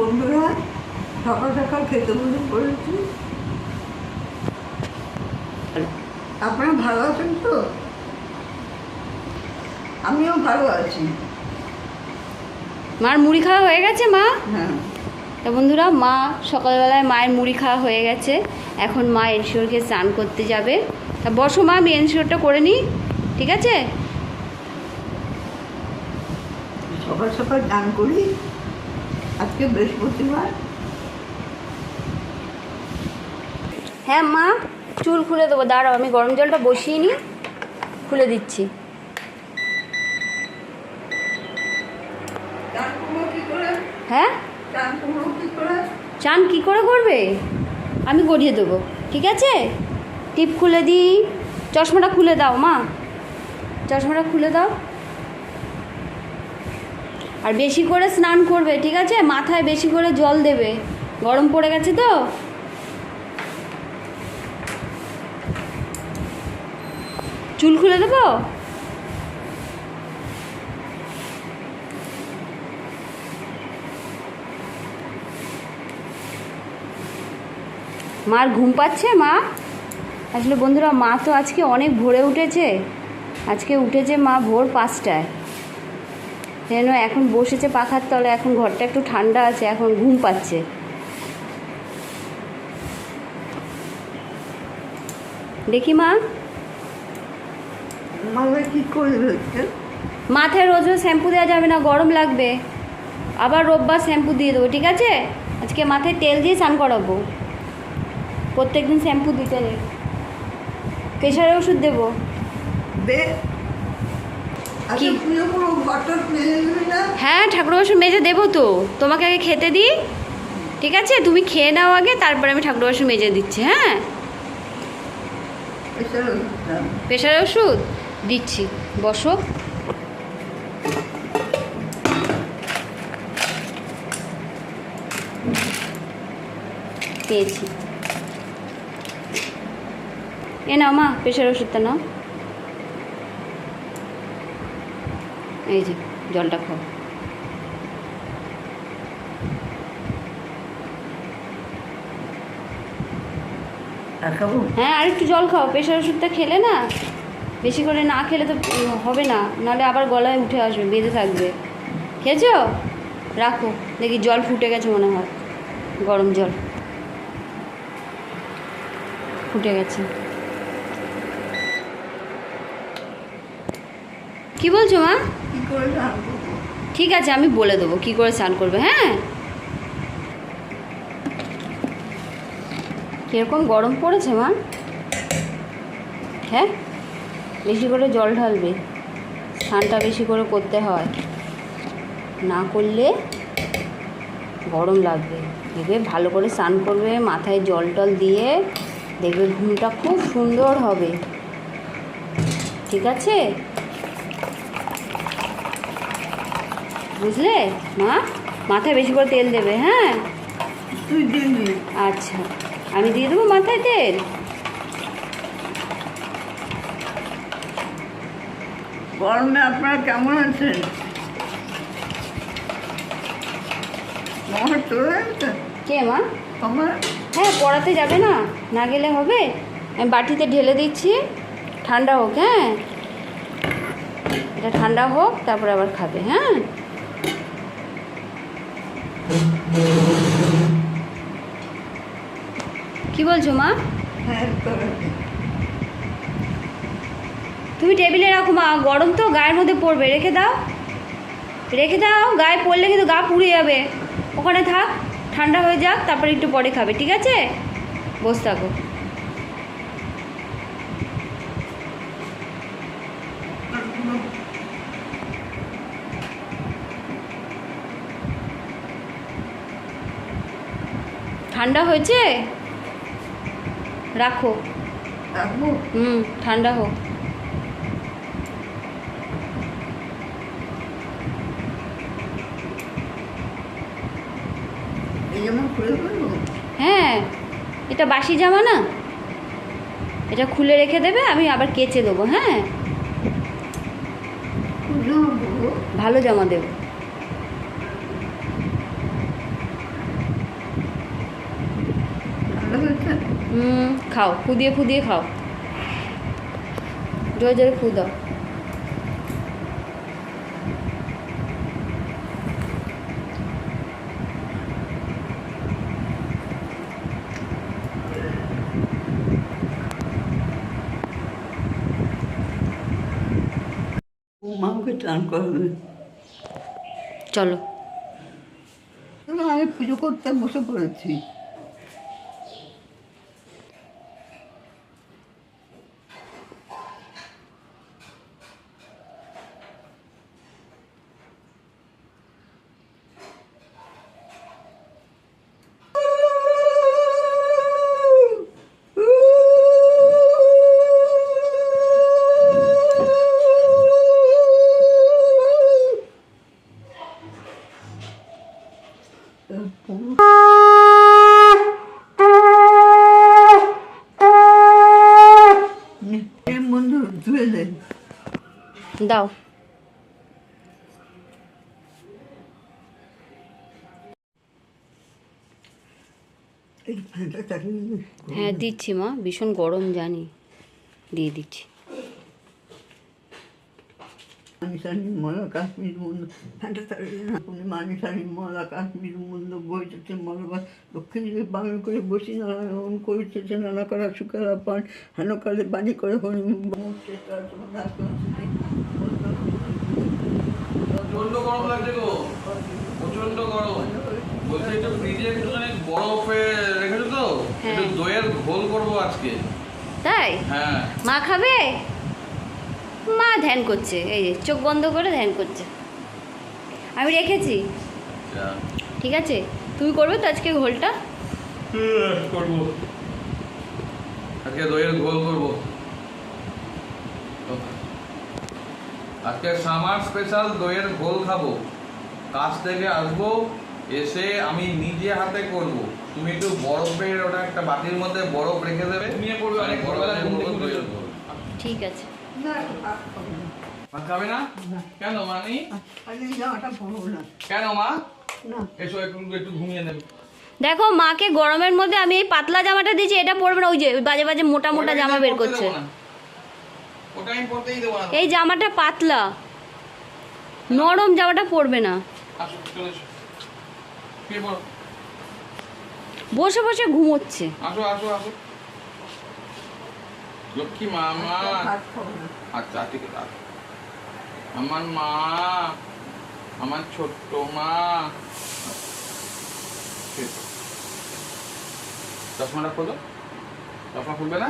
বন্ধুরা সকাল সকাল খেতে বসে পড়েছি। আপনারা ভালো আছেন তো? আমিও ভালো আছি। মার মুড়ি খাওয়া হয়ে গেছে মা? হ্যাঁ। তা বন্ধুরা মা সকালবেলায় মায়ের মুড়ি খাওয়া হয়ে গেছে। এখন মা এনশিওরকে স্নান করতে যাবে। তা বসো মা আমি এনশিওরটা করে নিই ঠিক আছে? সকাল সকাল গান করি। আজকে বৃহস্পতিবার। হ্যাঁ মা চুল খুলে দেবো দাঁড়াও আমি গরম জলটা বসিয়ে নিই খুলে দিচ্ছি। হ্যাঁ? চান কি করে করবে? আমি গড়িয়ে দেবো ঠিক আছে? টিপ খুলে দিই। চশমাটা খুলে দাও মা। চশমাটা খুলে দাও। আর বেশি করে স্নান করবে, ঠিক আছে? মাথায় বেশি করে জল দেবে। গরম পড়ে গেছে তো? চুল খুলে দেবো? মার ঘুম পাচ্ছে, মা? আসলে বন্ধুরা, মা তো আজকে অনেক ভোরে উঠেছে। আজকে উঠেছে মা ভোর পাঁচটায়। যেন এখন বসেছে পাখার তলে এখন ঘরটা একটু ঠান্ডা আছে এখন ঘুম পাচ্ছে। দেখি মা। মাথায় কী করে হচ্ছে? মাথায় রোজ রোজ শ্যাম্পু দেওয়া যাবে না গরম লাগবে। আবার রোববার শ্যাম্পু দিয়ে দেবো ঠিক আছে? আজকে মাথায় তেল দিয়ে স্নান করাবো। প্রত্যেকদিন শ্যাম্পু দিতে নেই। প্রেশারের ওষুধ দেবো। দে আচ্ছা কি? পুজো কোনো ঘরটা মেলে দিবি না হ্যাঁ ঠাকুর বাসন মেজে দেবো তো। তোমাকে আগে খেতে দিই। ঠিক আছে? তুমি খেয়ে নাও আগে তারপরে আমি ঠাকুর বাসন মেজে দিচ্ছি হ্যাঁ? প্রেশার ওষুধ? দিচ্ছি। বসো। পেয়েছি। এ নাও মা প্রেশার ওষুধটা নাও। এই যে জলটা খাও। হ্যাঁ আর একটু জল খাও। প্রেশার ওষুধটা খেলে না বেশি করে না খেলে তো হবে না। নাহলে আবার গলায় উঠে আসবে বেঁধে থাকবে। খেয়েছো? রাখো। দেখি জল ফুটে গেছে মনে হয়। গরম জল। ফুটে গেছে। কি বলছো মা? ঠিক আছে, আমি বলে দেবো। কি করে স্নান করবে হ্যাঁ? কীরকম গরম পড়েছে, মা? হ্যাঁ? বেশি করে জল ঢালবে। স্নানটা বেশি করে করতে হয়। না করলে গরম লাগবে। দেখবে ভালো করে স্নান করবে, মাথায় জল টল দিয়ে দেখবে ঘুমটা খুব সুন্দর হবে। ঠিক আছে? বুঝলে? মা মাথায় বেশি করে তেল দেবে হ্যাঁ? তুই দিবি আচ্ছা আমি দিয়ে দেবো মাথায় তেল। গরমে আপনারা কেমন আছেন? কে মা? হ্যাঁ পড়াতে যাবে না না গেলে হবে। আমি বাটিতে ঢেলে দিচ্ছি ঠান্ডা হোক হ্যাঁ? এটা ঠান্ডা হোক তারপরে আবার খাবে হ্যাঁ? কি বলছো, মা? তুমি টেবিলে রাখো, মা। গরম তো, গায়ের মধ্যে পড়বে। রেখে দাও। রেখে দাও। গায়ে পড়লে কিন্তু গা পুড়ে যাবে। ওখানে থাক, ঠান্ডা হয়ে যাক, তারপরে একটু পরে খাবে, ঠিক আছে? বসে থাকো। ঠান্ডা হয়েছে? রাখো। হুম ঠান্ডা হোক। হ্যাঁ এটা বাসি জামা না? এটা খুলে রেখে দেবে আমি আবার কেচে দেবো হ্যাঁ? ভালো জামা খুলে, খাও ফুদিয়ে ফুদিয়ে খাও। জোরে জোরে ফু দাও। ও মাকে চান করবে। চলো। আমি পুজো করতে বসে পড়েছি। দাও? হ্যাঁ দিচ্ছি মা ভীষণ গরম জানি। দিয়ে দিচ্ছি। মানিসা নির্মলা কাশ্মীর তুমি কাশ্মীর বন্ধু বইতেছে মলবা দক্ষিণ দিকে বাংলা করে বসি নারায়ণ করিতেছে নানা করা সুখেরা পান হেন কালে বাণী করে হরি প্রচণ্ড গরম লাগছে গো। প্রচণ্ড গরম। বলছি একটু ফ্রিজে একটুখানি বরফে রেখেছো তো? হ্যাঁ। একটু দইয়ের ঘোল করব আজকে। তাই? হ্যাঁ। মা খাবে? মা ধ্যান করছে। এই যে চোখ বন্ধ করে ধ্যান করছে। আমি রেখেছি। আচ্ছা। ঠিক আছে? তুমি করবে তো আজকে ঘোলটা? করব। আজকে দইয়ের ঘোল করব। আজকে সামার স্পেশাল দইয়ের ঘোল খাব। কাজ থেকে আসব এসে আমি নিজে হাতে করব। তুমি একটু বরফের ওটা একটা বাটির মধ্যে বরফ রেখে দেবে। নিয়ে পড়বে অনেক ঘুম থেকে উঠে ঠিক আছে। ভাত খাবে না? কেন মানি? কেন মা? না। এসো একটু একটু ঘুমিয়ে নেবে। দেখো মাকে গরমের মধ্যে আমি এই পাতলা জামাটা দিয়েছি এটা পরবে না। ওই যে বাজে বাজে মোটা মোটা জামা বের করছে। না। ওটা আমি পরতেই দেবো না। এই জামাটা পাতলা। নরম জামাটা পরবে না। বসে বসে ঘুমোচ্ছে। আসো আসো আসো। লক্ষ্মী মা মা। ভাত খাব। না আচ্ছা ঠিক আছে আমার মা আমার ছোট্ট মা। চশমাটা খোলো। চশমা খুলবে না?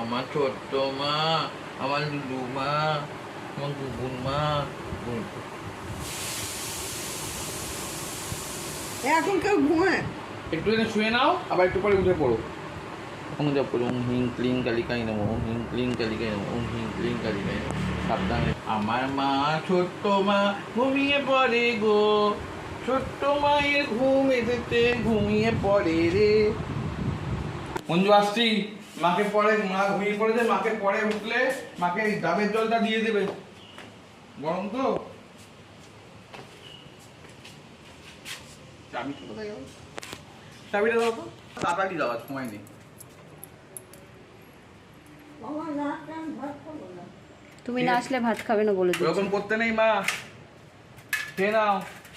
আমার ছোট্ট মা আমার লুলু মা আমার গুগুন মা এখন কেউ ঘুমায় একটু এনে শুয়ে নাও আবার একটু পরে উঠে পড়ো তখন যা পড়ো হিং ক্লিং কালিকাই নমো ওম হিং ক্লিং কালিকাই নমো ওম হিং ক্লিং কালিকাই নমো সাবধানে। আমার মা ছোট্ট মা ঘুমিয়ে পড়ে গো। ছোট্ট মায়ের ঘুম এসেছে, ঘুমিয়ে পড়ে রে। মঞ্জু, আসছি। মাকে পরে, মা ঘুমিয়ে পড়েছে, মাকে পরে উঠলে মাকে ডাবের জলটা দিয়ে দেবে। গরম তো? চাবি কোথায় গেল? চাবিটা দাও তো। তাড়াতাড়ি দাও সময় নেই। তুমি না আসলে ভাত খাবে না বলে দিচ্ছি। এরকম করতে নেই মা। খেয়ে নাও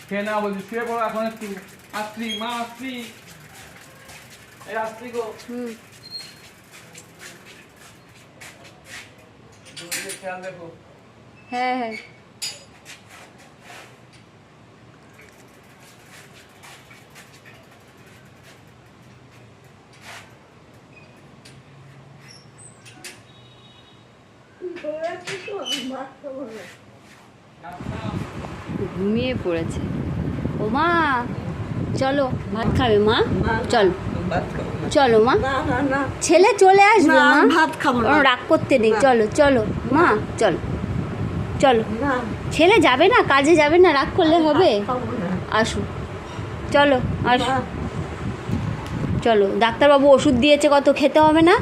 খেয়ে নাও বলছি শুয়ে পড়ো এখন একটু। আসছি মা আসছি এই আসছি গো। হুম। খেয়াল দেখো হ্যাঁ হ্যাঁ বলেছি তো আমি ভাত খাব না ঘুমিয়ে পড়েছে। ও মা, চলো, ভাত খাবে মা? চল, চলো মা। ছেলে চলে আসবে মা। ভাত খাব রাগ করতে নেই। চলো চলো, মা, চলো চলো। ছেলে যাবে না, কাজে যাবে না, রাগ করলে হবে? আসো, চলো আসো। চলো, ডাক্তারবাবু ওষুধ দিয়েছে কত, খেতে হবে না?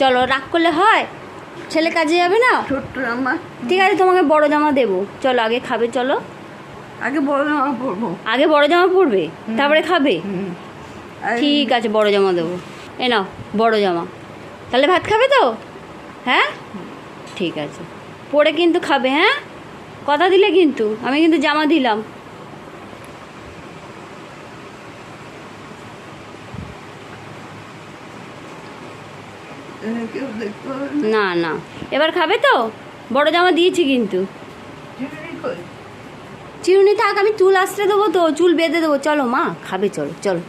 চলো, রাগ করলে হয়? ছেলে কাজে যাবে না? ছোট্ট জামা। ঠিক আছে তোমাকে বড় জামা দেবো। চলো আগে খাবে চলো। আগে বড় জামা পরবো। আগে বড় জামা পরবে? তারপরে খাবে। ঠিক আছে বড় জামা দেবো। এ নাও বড় জামা। তাহলে ভাত খাবে তো? হ্যাঁ? ঠিক আছে। পরে কিন্তু খাবে হ্যাঁ? কথা দিলে কিন্তু আমি কিন্তু জামা দিলাম এখানে কেউ দেখতে পাবে না। না। এবার খাবে তো? বড় জামা দিয়েছি কিন্তু। চিরুনি থাক আমি চুল আসতে দেবো তো চুল বেঁধে দেবো। চলো মা খাবে চলো চলো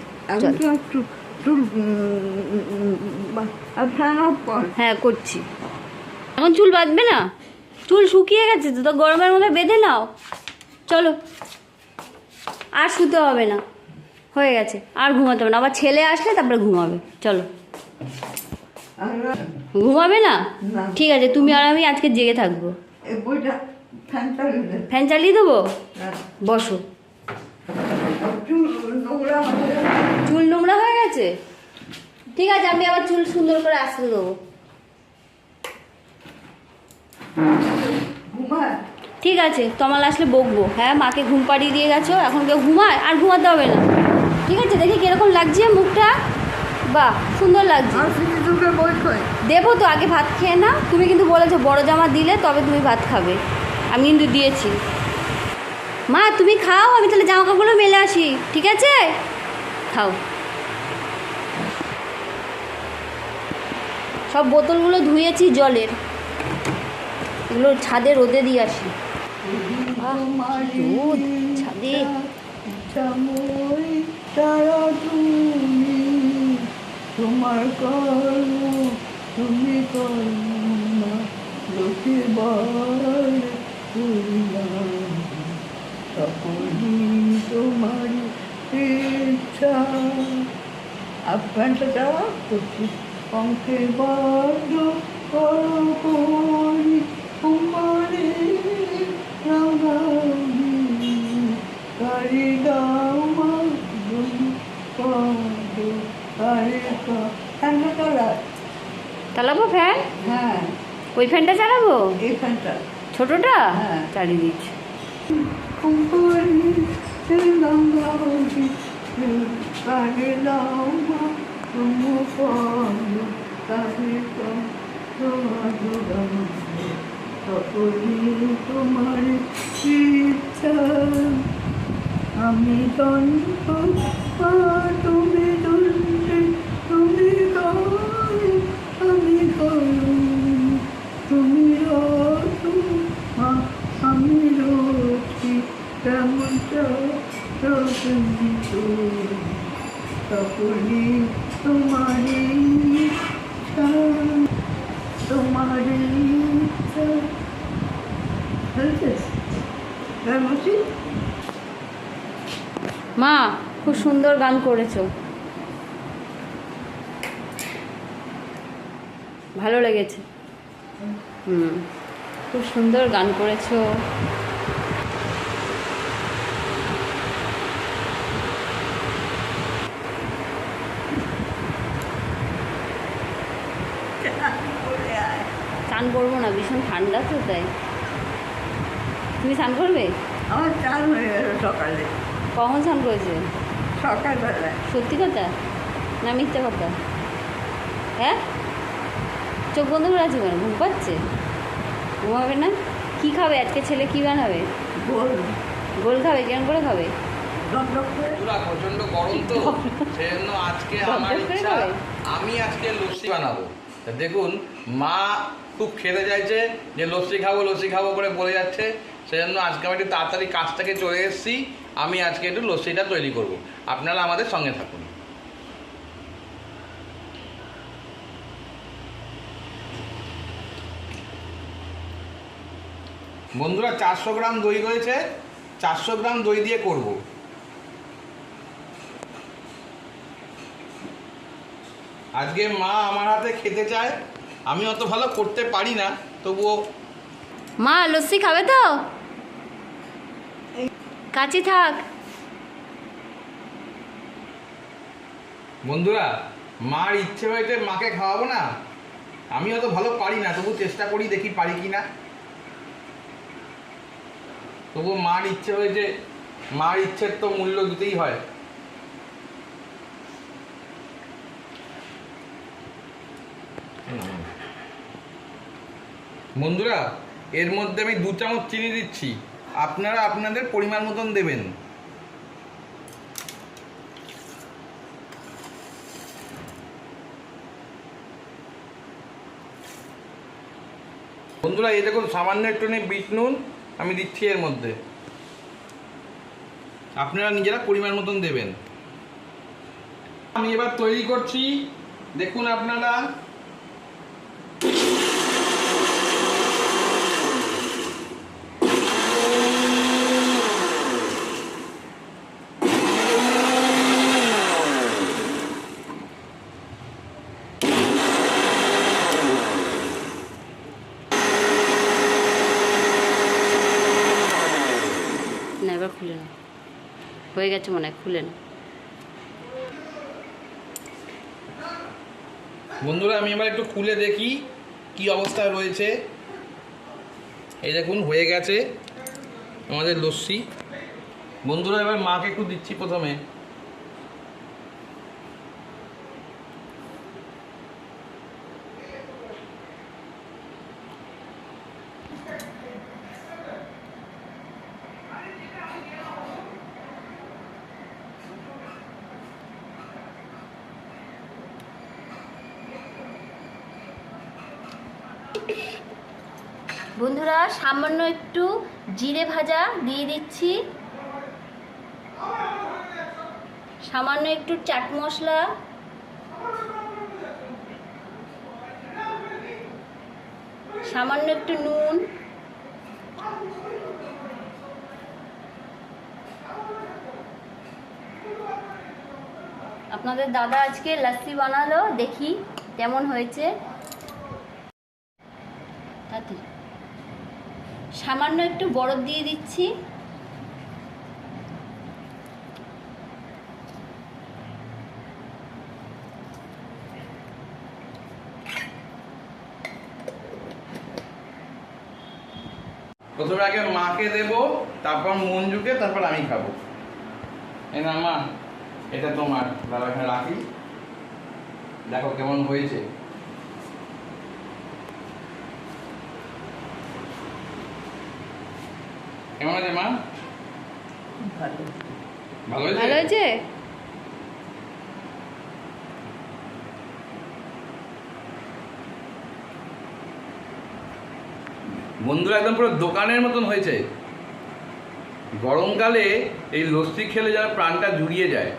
কর হ্যাঁ করছি। এখন চুল বাঁধবে না? চুল শুকিয়ে গেছে তো তো গরমের মধ্যে বেঁধে নাও। চলো। আর শুতে হবে না। হয়ে গেছে। আর ঘুমাতে হবে না। আবার ছেলে আসলে তারপরে ঘুমাবে। চলো। ঘুমাবে না। ঠিক আছে তুমি আর আমি আজকে জেগে থাকব। ফ্যান চালিয়ে দেবো? হ্যাঁ। বসো। চুল নোংরা হয়ে গেছে। ঠিক আছে আমি আবার চুল সুন্দর করে আসতে দেবো ঠিক আছে তমাল আসলে বকবো। হ্যাঁ মাকে ঘুম পাড়িয়ে দিয়ে গেছো এখন কেউ ঘুমায়? আর ঘুমাতে হবে না। ঠিক আছে দেখি কীরকম লাগছে মুখটা? বাহ সুন্দর লাগছে। দুটো বই কই দেবো তো আগে ভাত খেয়ে না তুমি কিন্তু বলেছ বড় জামা দিলে তবে তুমি ভাত খাবে। আমি কিন্তু দিয়েছি। মা তুমি খাও আমি তাহলে জামা কাপড়গুলো মেলে আসি ঠিক আছে? খাও। সব বোতলগুলো ধুয়েছি জলের। এগুলো ছাদে রোদে দিয়ে আসি। ছাদে। তোমার কর্ম তুমি কর্ম লোকে বার করিলাম তোমার ইচ্ছা। আপনারটা যাওয়া করছি। পঙ্কে বদ্ধ করি তোমারে রাগাবি কারি গামা পদ কারি কা ফ্যানটা চালা চালাবো ফ্যান? হ্যাঁ। ওই ফ্যানটা চালাবো? এই ফ্যানটা। ছোটটা? হ্যাঁ। চালিয়ে দিচ্ছি। তোমার আমি দন্ত তুমি দন্তে তুমি গায়ে আমি করুন তুমি রত আমি রথি কেমন চন্দিত সকলি তোমার ইচ্ছা তোমার ইচ্ছা হয়েছে কেমন মা খুব সুন্দর গান করেছ? ভালো লেগেছে। হুম। খুব সুন্দর গান করেছ। স্নান করব না ভীষণ ঠান্ডা তো তাই। তুমি স্নান করবে? আমার চাল হয়ে গেল সকালে। কখন স্নান করেছে? সত্যি কথা? না মিথ্যে কথা? হ্যাঁ? চোখ বন্ধ করে আছে কেন? ঘুম পাচ্ছে? ঘুমাবে না? কি খাবে? আজকে ছেলে কি বানাবে? গোল। গোল খাবে? কেমন করে খাবে? প্রচণ্ড গরম তো। সেজন্য আজকে আমার ইচ্ছা আমি আজকে লস্যি বানাবো। তা দেখুন মা খুব খেতে চাইছে যে লস্যি খাব লস্যি খাব করে বলে যাচ্ছে। সেজন্য আজকে আমি একটু তাড়াতাড়ি কাজটাকে চলে এসেছি। আমি আজকে একটু লস্যিটা তৈরি করব। আপনারা আমাদের সঙ্গে থাকুন। বন্ধুরা, চারশো গ্রাম দই রয়েছে। চারশো গ্রাম দই দিয়ে করব। আজকে মা আমার হাতে খেতে চায়। আমি অত ভালো করতে পারি না, তবুও মা, লস্যি খাবে তো? কাছে থাক। বন্ধুরা, মার ইচ্ছে হয়েছে মাকে খাওয়াবো না। আমি অত ভালো পারি না, তবু চেষ্টা করি, দেখি পারি কি না তবু মার ইচ্ছে হয়েছে, মার ইচ্ছের তো মূল্য দিতেই হয়। বন্ধুরা, এর মধ্যে আমি দু চামচ চিনি দিচ্ছি। আপনারা আপনাদের পরিমাণ মতন দেবেন। বন্ধুরা, এই দেখুন, সামান্য একটু নেই বিট নুন আমি দিচ্ছি এর মধ্যে। আপনারা নিজেরা পরিমাণ মতন দেবেন। আমি এবার তৈরি করছি। দেখুন আপনারা না এবার খুলে না হয়ে গেছে মনে হয় খুলে না বন্ধুরা, আমি এবার একটু খুলে দেখি কি অবস্থায় রয়েছে। এই দেখুন, হয়ে গেছে আমাদের লস্যি। বন্ধুরা, এবার মাকে একটু দিচ্ছি প্রথমে। বন্ধুরা, সামান্য একটু জিরে ভাজা দিয়ে দিচ্ছি। সামান্য একটু চাট মশলা। সামান্য একটু নুন। আপনাদের দাদা আজকে লাস্সি বানালো, দেখি কেমন হয়েছে তাড়াতাড়ি সামান্য একটু বরফ দিয়ে দিচ্ছি। প্রথমে আগে মাকে দেব, তারপর মঞ্জুকে, তারপর আমি খাব। এই না, মা, এটা তোমার। দাদা রাখি। দেখো কেমন হয়েছে। কেমন আছে মা? ভালো। ভালো হয়েছে? বন্ধুরা একদম পুরো দোকানের মতন হয়েছে। গরমকালে এই লস্যি খেলে যারা প্রাণটা জুড়িয়ে যায়।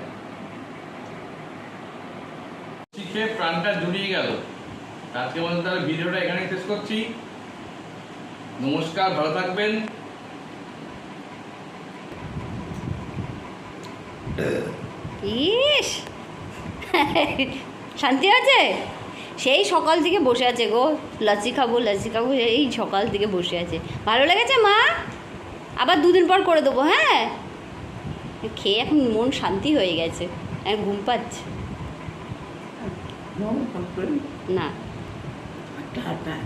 লস্যি খেয়ে প্রাণটা জুড়িয়ে গেল। আজকে মধ্যে তাহলে ভিডিওটা এখানে শেষ করছি। নমস্কার ভালো থাকবেন। ইস। শান্তি আছে? সেই সকাল থেকে বসে আছে গো। লাচ্ছি খাব লাচ্ছি খাব এই সকাল থেকে বসে আছে। ভালো লেগেছে মা? আবার দুদিন পর করে দেবো হ্যাঁ? খেয়ে এখন মন শান্তি হয়ে গেছে। এখন ঘুম পাচ্ছে। না। টাটা